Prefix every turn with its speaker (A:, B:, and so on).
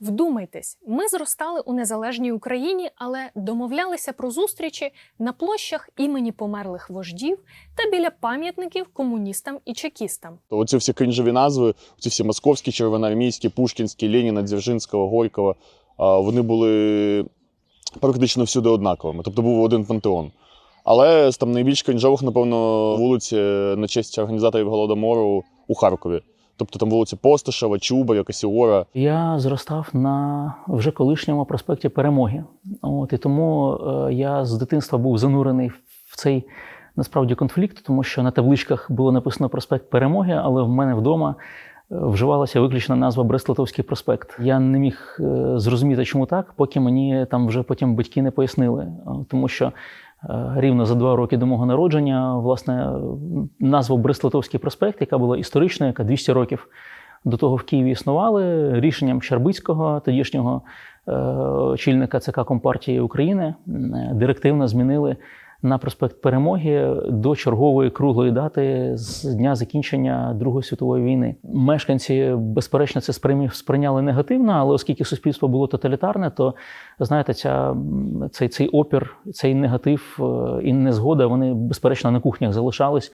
A: Вдумайтесь, ми зростали у незалежній Україні, але домовлялися про зустрічі на площах імені померлих вождів та біля пам'ятників комуністам і чекістам.
B: Оці всі кринжові назви, ці всі московські, червоноармійські, пушкінські, Леніна, Дзержинського, Горького, вони були практично всюди однаковими. Тобто був один пантеон. Але з там найбільш кринжових, напевно, вулиці на честь організаторів Голодомору у Харкові. Тобто там вулиці Постишева, Чубаря, Касіора.
C: Я зростав на вже колишньому проспекті Перемоги. От і тому е, я з дитинства був занурений в цей насправді конфлікт, тому що на табличках було написано проспект Перемоги, але в мене вдома е, вживалася виключно назва Брест-Литовський проспект. Я не міг е, зрозуміти, чому так, поки мені там вже потім батьки не пояснили, тому що. Е, Рівно за два роки до мого народження, власне, назву Брест-Литовський проспект, яка була історичною, яка 200 років до того в Києві існували рішенням Щербицького, тодішнього е, очільника ЦК Компартії України, е, директивно змінили на проспект Перемоги до чергової круглої дати з дня закінчення Другої світової війни. Мешканці, безперечно, це сприйняли негативно, але оскільки суспільство було тоталітарне, то знаєте, ця, цей, цей опір, цей негатив е, і незгода, вони безперечно на кухнях залишались.